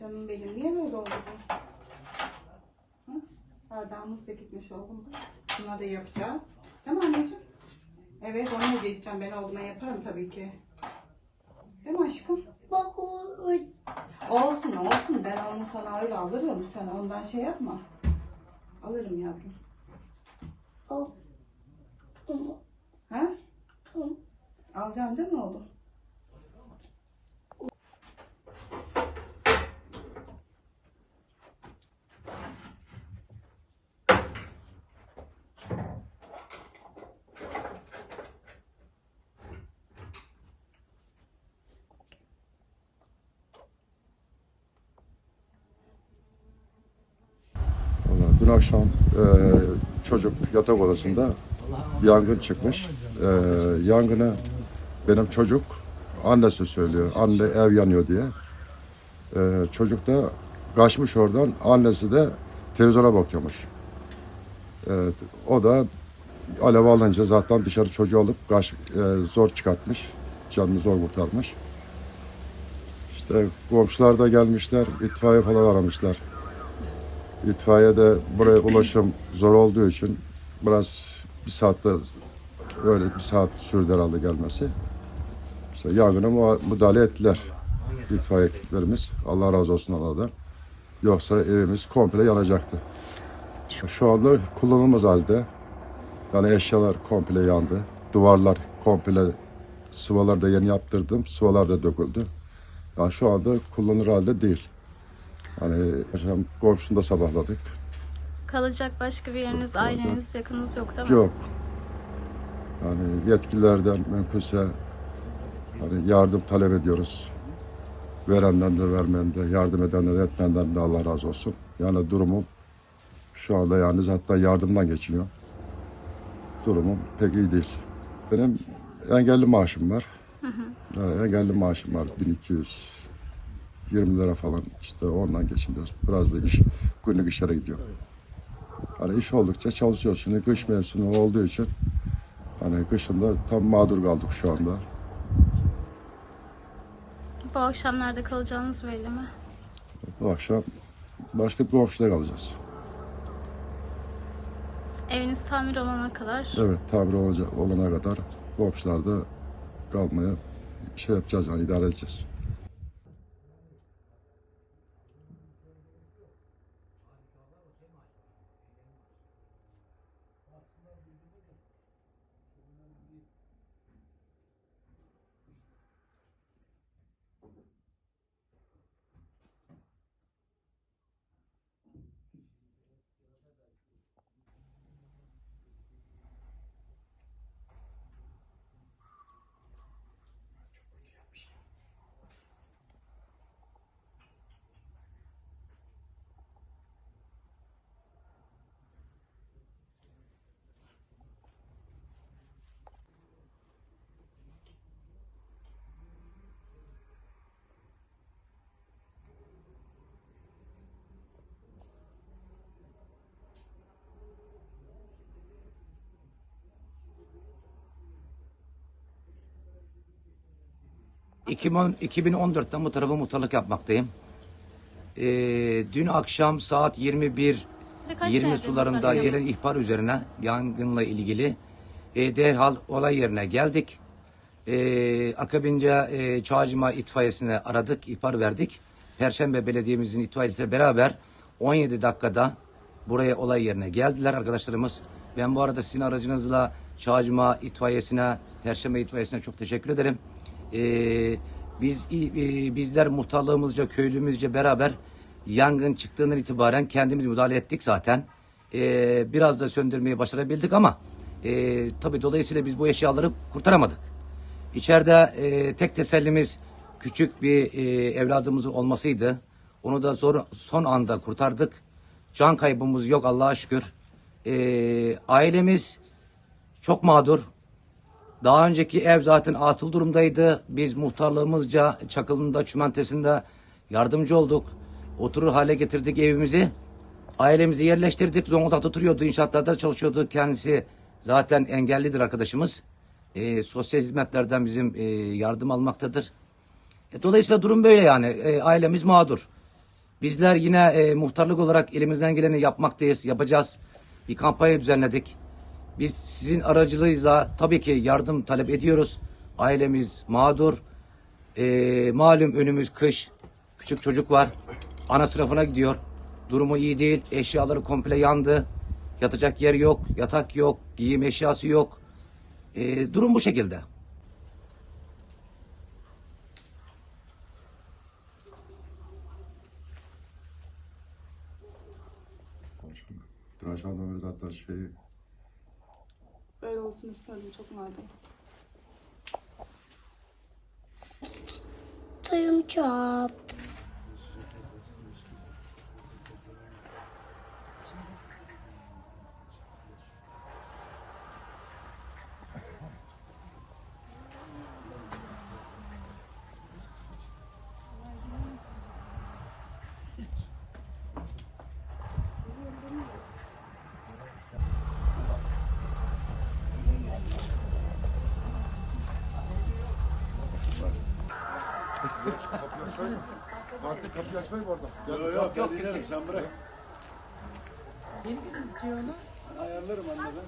Canım benim niye böyle oldu bu? Hı? Bardağımız da gitmiş oğlum. Buna da yapacağız. Değil mi anneciğim? Evet onu hediye edeceğim. Ben olduğuma yaparım tabii ki. Değil mi aşkım? Bak o, Olsun olsun. Ben onu sana öyle alırım. Sen ondan şey yapma. Alırım yavrum. tamam Ha? tamam. Alacağım değil mi oğlum? Dün akşam e, çocuk yatak odasında yangın çıkmış. E, yangını benim çocuk annesi söylüyor. Anne ev yanıyor diye. E, çocuk da kaçmış oradan. Annesi de televizyona bakıyormuş. E, o da alev alınca zaten dışarı çocuğu alıp kaç, e, zor çıkartmış. Canını zor kurtarmış. İşte komşular da gelmişler. itfaiye falan aramışlar. İtfaiye de buraya ulaşım zor olduğu için biraz bir saatte öyle bir saat sürdü herhalde gelmesi. İşte yangına müdahale ettiler itfaiye ekiplerimiz. Allah razı olsun Allah'dan. Yoksa evimiz komple yanacaktı. Şu anda kullanılmaz halde. Yani eşyalar komple yandı. Duvarlar komple sıvalar da yeni yaptırdım. Sıvalar da döküldü. Yani şu anda kullanılır halde değil. Hani akşam komşunda sabahladık. Kalacak başka bir yeriniz, Kalacak. aileniz, yakınınız yok değil mi? Yok. Yani yetkililerden mümkünse hani yardım talep ediyoruz. Verenden de vermenden de yardım edenden de etmenden de Allah razı olsun. Yani durumum şu anda yani zaten yardımdan geçiniyor. Durumum pek iyi değil. Benim engelli maaşım var. Yani engelli maaşım var 1220 lira falan işte ondan geçiniyoruz. Biraz da iş günlük işlere gidiyor. Hani iş oldukça çalışıyoruz. Şimdi kış mevsimi olduğu için hani kışında tam mağdur kaldık şu anda. Bu akşam nerede kalacağınız belli mi? Bu akşam başka bir komşuda kalacağız. Eviniz tamir olana kadar Evet tabir olacak, olana kadar komşularda kalmaya şey yapacağız yani idare edeceğiz. 2010 2014'ten bu tarafa muhtarlık yapmaktayım. Ee, dün akşam saat 21 Ve kaç 20 senedir sularında muhtarlık gelen ihbar üzerine yangınla ilgili e, derhal olay yerine geldik. E, akabince e, Çağcıma itfaiyesine aradık, ihbar verdik. Perşembe Belediye'mizin itfaiyesiyle beraber 17 dakikada buraya olay yerine geldiler arkadaşlarımız. Ben bu arada sizin aracınızla Çağcıma itfaiyesine, Perşembe itfaiyesine çok teşekkür ederim. E, biz e, bizler muhtarlığımızca, köylümüzce beraber yangın çıktığından itibaren kendimiz müdahale ettik zaten. Ee, biraz da söndürmeyi başarabildik ama e, tabii dolayısıyla biz bu eşyaları kurtaramadık. İçeride e, tek tesellimiz küçük bir e, evladımızın olmasıydı. Onu da zor, son anda kurtardık. Can kaybımız yok Allah'a şükür. E, ailemiz çok mağdur. Daha önceki ev zaten atıl durumdaydı. Biz muhtarlığımızca Çakıl'ında, Çümentesi'nde yardımcı olduk. Oturur hale getirdik evimizi. Ailemizi yerleştirdik. Zonguldak'ta oturuyordu. inşaatlarda çalışıyordu. Kendisi zaten engellidir arkadaşımız. Ee, sosyal hizmetlerden bizim e, yardım almaktadır. E, dolayısıyla durum böyle yani. E, ailemiz mağdur. Bizler yine e, muhtarlık olarak elimizden geleni yapmaktayız, yapacağız. Bir kampanya düzenledik. Biz sizin aracılığıyla tabii ki yardım talep ediyoruz. Ailemiz mağdur. E, malum önümüz kış. Küçük çocuk var. Ana sınıfına gidiyor. Durumu iyi değil. Eşyaları komple yandı. Yatacak yer yok, yatak yok, giyim eşyası yok. E, durum bu şekilde. Aşağıdan beri zaten şey Böyle olsun istedim çok madem. Dayım çap. Artık kapıyı açmayın orada. Yok yok yok inerim sen bırak. Ayarlarım anne ben.